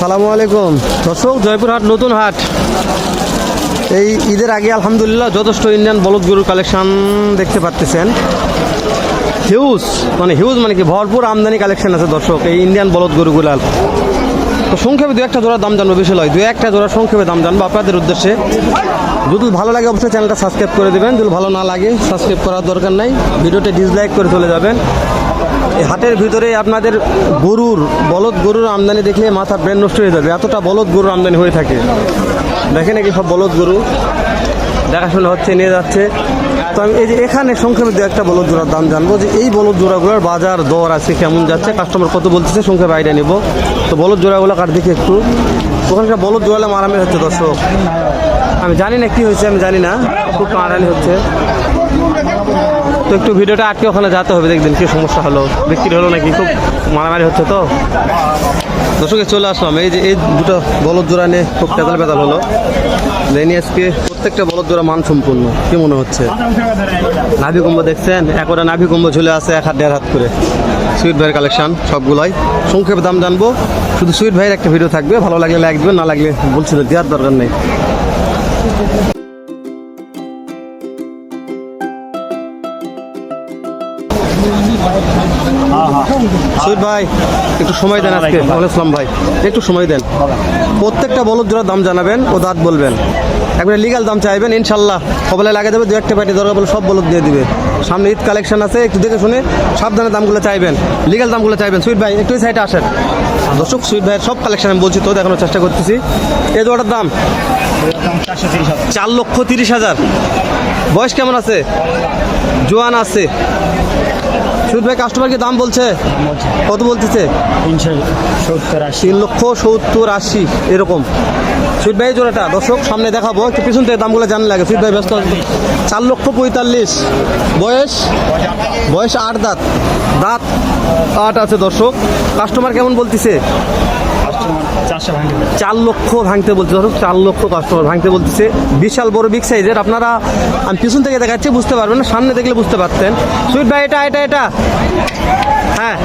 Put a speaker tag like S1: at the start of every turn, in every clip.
S1: সালামু আলাইকুম। দর্শক জয়পুরহাট নতুন হাট। এই ঈদের আগে আলহামদুলিল্লাহ যথেষ্ট ইন্ডিয়ান বলদ গরুর কালেকশন দেখতে পাচ্ছেন হিউজ মানে হিউজ মানে কি? ভরপুর আমদানি কালেকশন আছে দর্শক এই ইন্ডিয়ান বলদ গরুগুলার তো সংক্ষেপে দু একটা জোড়ার দাম জানব বেশি নয় দু একটা জোড়ার সংক্ষেপে দাম জানব আপনাদের উদ্দেশ্যে। যদি ভালো লাগে অবশ্যই চ্যানেলটা সাবস্ক্রাইব করে দেবেন। যদি ভালো না লাগে সাবস্ক্রাইব করার দরকার নাই। ভিডিওটা ডিসলাইক করে চলে যাবেন। হাটের ভিতরে আপনাদের গরুর, বলদ গরুর আমদানি দেখলে মাথা ব্রেন নষ্ট হয়ে যাবে। এতটা বলদ গরুর আমদানি হয়ে থাকে। দেখেন নাকি সব বলদ গরু। দেখাশোনা হচ্ছে, নিয়ে যাচ্ছে। তো আমি এই যে এখানে সংক্ষেপে দু একটা বলদ জোড়ার দাম জানব যে এই বলদ জোড়াগুলোর বাজার দর আছে কেমন যাচ্ছে কাস্টমার কত বলতেছে সংক্ষেপে আইডিয়া নেব। তো বলদ জোড়াগুলো কার দিকে একটু? ওখানকার বলদ জোড়ালে মারামারি হচ্ছে দর্শক। আমি জানি না কি হয়েছে, আমি জানি না। খুব টানাটানি হচ্ছে। তো একটু ভিডিওটা আটকে ওখানে যেতে হবে, দেখবেন কি সমস্যা হলো। বিক্রি হলো নাকি? খুব মারামারি হচ্ছে তো। দর্শকে চলে আসলাম। এই যে, এই দুটো বলদ জোড়া নিয়ে খুব পেতাল পেতাল হলো। দেনি আজকে প্রত্যেকটা বলদ জোড়া মান সম্পূর্ণ কি মনে হচ্ছে? নাভি কুম্ভ দেখছেন? একটা নাভি কুম্ভ ঝুলে আছে এক হাত, দেড় হাত করে। সুইট ভাইয়ের কালেকশন সবগুলোই। সংক্ষেপে দাম জানব। শুধু সুইট ভাইয়ের একটা ভিডিও থাকবে। ভালো লাগলে লাইক না লাগলে বলছিল দেওয়ার দরকার নেই। সুইট ভাই একটু সময় দেন আজকে আসসালাম ভাই। একটু সময় দেন। প্রত্যেকটা বলদ জোড়ার দাম জানাবেন ও দাঁত বলবেন। একবারে লিগাল দাম চাইবেন ইনশাল্লাহ। কবলে লাগে যাবে দু একটা পার্টি দরকার বলে সব বলদ দিয়ে দিবে। সামনে ঈদ কালেকশন আছে একটু দেখে শুনে সাবধানে দামগুলো চাইবেন। লিগাল দামগুলো চাইবেন। সুইট ভাই একটু সাইডে আসেন। দর্শক সুইট ভাইয়ের সব কালেকশন আমি বলছি তো দেখানোর চেষ্টা করতেছি। এই জোড়াটার দাম? চার লক্ষ তিরিশ হাজার। বয়স কেমন আছে? জোয়ান আছে। সুইট ভাই কাস্টমার কি দাম বলছে? কত বলতেছে? তিন লক্ষ সত্তর আশি, এরকম। সুইট ভাই জোড়াটা। দর্শক, সামনে দেখাবো। একটু পিছন থেকে দামগুলো জানা লাগে। সুইট ভাই, ব্যস্ত চার লক্ষ পঁয়তাল্লিশ। বয়স? বয়স আট দাঁত। দাঁত আট আছে দর্শক। কাস্টমার কেমন বলতেছে? চার লক্ষ ভাঙতে বলছে। ধরো চার লক্ষ কাস্টমার ভাঙতে বলতেছে। বিশাল বড় বিগ সাইজের আপনারা, আমি পিছন থেকে দেখাচ্ছি, বুঝতে পারবেন না, সামনে দেখলে বুঝতে পারতেন। সুইট ভাই, এটা এটা এটা। হ্যাঁ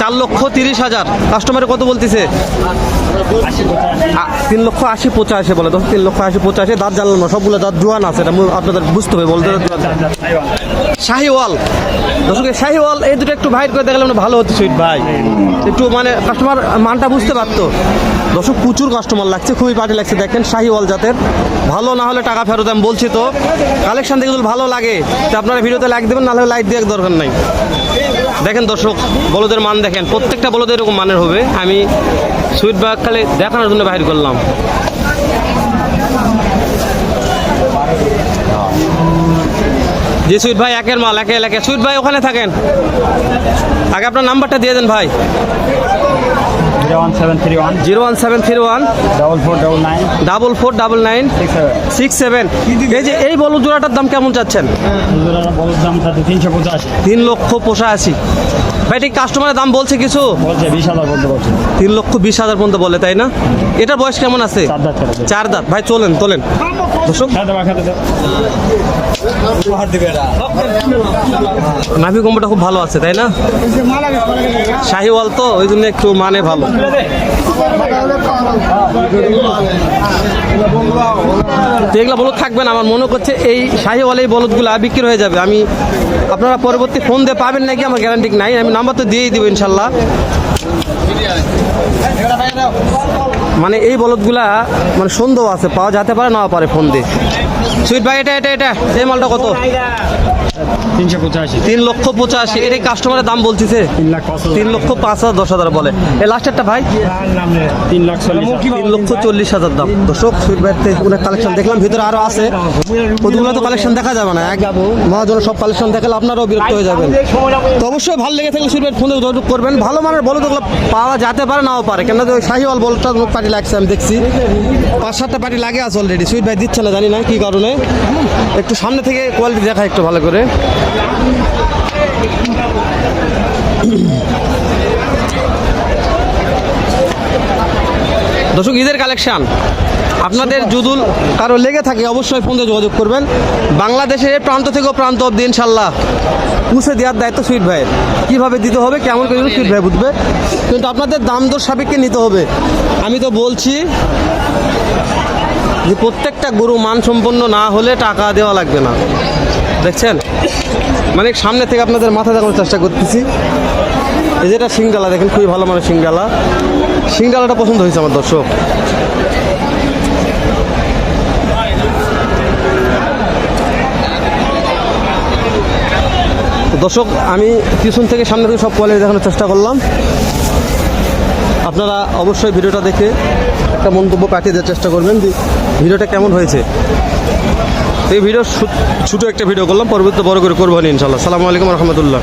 S1: চার লক্ষ তিরিশ হাজার। কাস্টমারে কত বলতেছে? তিন লক্ষ আশি পঁচাশি বলে তো, তিন লক্ষ আশি পঁচাশি, দাঁত জানলাম না, সবগুলো দাঁত জোয়ান আছে, এটা আপনাদের বুঝতে হবে, বলতে শাহিওয়াল। দর্শক শাহিওয়াল, এই দুটো একটু ভাইট করে দেখালে মানে ভালো হতো সুইট ভাই। একটু মানে কাস্টমার মানটা বুঝতে পারতো। দর্শক, প্রচুর কাস্টমার লাগছে, খুবই পার্টি লাগছে, দেখেন শাহিওয়াল জাতের। ভালো না হলে টাকা ফেরত, আমি বলছি তো। কালেকশন দেখে ভালো লাগে, তো আপনারা ভিডিওতে লাইক দেবেন, না হলে লাইক দেওয়ার দরকার নাই। দেখেন দর্শক, বলদের মান দেখেন, প্রত্যেকটা বলদের এরকম মানের হবে। আমি সুইট বাঘ খালি দেখানোর জন্য বাহির করলাম। জি, সুইট ভাই, একের মাল, একে সুইট ভাই, ওখানে থাকেন। আগে আপনার নাম্বারটা দিয়ে দেন ভাই।
S2: Zero one seven three one
S1: zero one seven three one
S2: double four double nine
S1: double four double nine
S2: six seven
S1: এই যে এই জোড়াটার দাম কেমন চাচ্ছেন?
S2: বলুন দাম তিনশো পঁচাশি।
S1: তিন লক্ষ পঁচাশি। ভাই ঠিক কাস্টমারের দাম বলছে কিছু?
S2: বলছে বিশ হাজার বলছে।
S1: তিন লক্ষ বিশ হাজার পর্যন্ত বলে তাই না? এটার বয়স কেমন আছে?
S2: চার দাঁত
S1: ভাই চলেন তোলেন। দর্শক নাভি কম্বটা খুব ভালো আছে তাই না? শাহিওয়াল তো ওই জন্য একটু মানে ভালো। তো এগুলো বলদ থাকবে না, আমার মনে করছে এই শাহিওয়াল এই বলদগুলো বিক্রি হয়ে যাবে। আমি আপনারা পরবর্তী ফোন দিয়ে পাবেন নাকি, আমার গ্যারান্টি নাই। আমি নাম্বার তো দিয়েই দিব ইনশাল্লাহ। মানে এই বলদগুলা মানে সন্দেহ আছে, পাওয়া যেতে পারে না পারে ফোন দিয়ে। সুইট ভাই, এটা এটা এটা, এই মালটা কত?
S2: তিনশো পঁচাশি।
S1: তিন লক্ষ পঁচাশি। এটাই কাস্টমারের দাম বলতেছে?
S2: তিন
S1: লক্ষ পাঁচ হাজার দশ হাজার বলে। এই লাস্টেরটা ভাই?
S2: তিন লাখ
S1: তিন লক্ষ চল্লিশ হাজার দাম। দর্শক সুইট ব্যাট অনেক কালেকশন দেখলাম ভিতরে আরও আছে। ওগুলো তো কালেকশন দেখা যাবে না। এক মহাজন সব কালেকশন দেখালে আপনারাও বিরক্ত হয়ে যাবেন। তো অবশ্যই ভালো লেগে থাকলে সুইট ব্যাট ফোনে যোগাযোগ করবেন। ভালো মানের বলো তো পাওয়া যেতে পারে নাও পারে। কেন ওই শাহিওয়াল বলটা পার্টি লাগছে আমি দেখছি। পাঁচ সাতটা পার্টি লাগে আছে অলরেডি সুইট ভাই দিচ্ছে না জানি না কি কারণে। একটু সামনে থেকে কোয়ালিটি দেখা একটু ভালো করে। দর্শক ঈদের কালেকশন আপনাদের যদুল কারও লেগে থাকে অবশ্যই ফোনে যোগাযোগ করবেন। বাংলাদেশের প্রান্ত থেকে প্রান্ত অব্দি ইনশাল্লাহ পুষে দেওয়ার দায়িত্ব সুইট ভাইয়ের। কীভাবে দিতে হবে কেমন করে সুইট ভাই বুঝবে? কিন্তু আপনাদের দাম দর সাপেক্ষে নিতে হবে। আমি তো বলছি যে প্রত্যেকটা গরু মানসম্পন্ন না হলে টাকা দেওয়া লাগবে না। দেখছেন? মানে সামনে থেকে আপনাদের মাথা দেখানোর চেষ্টা করতেছি। এই যেটা সিঙ্গালা দেখেন খুবই ভালো মানে সিঙ্গালা সিঙ্গালাটা পছন্দ হয়েছে আমার দর্শক। দর্শক, আমি পিছন থেকে সামনে থেকে সব কোয়ালিটি দেখানোর চেষ্টা করলাম। আপনারা অবশ্যই ভিডিওটা দেখে একটা মন্তব্য পাঠিয়ে দেওয়ার চেষ্টা করবেন ভিডিওটা কেমন হয়েছে। এই ভিডিও ছোটো একটা ভিডিও করলাম পরবর্তী বড় করে করব ইনশাল্লাহ। সালামু আলাইকুম রহমতুল্লাহ।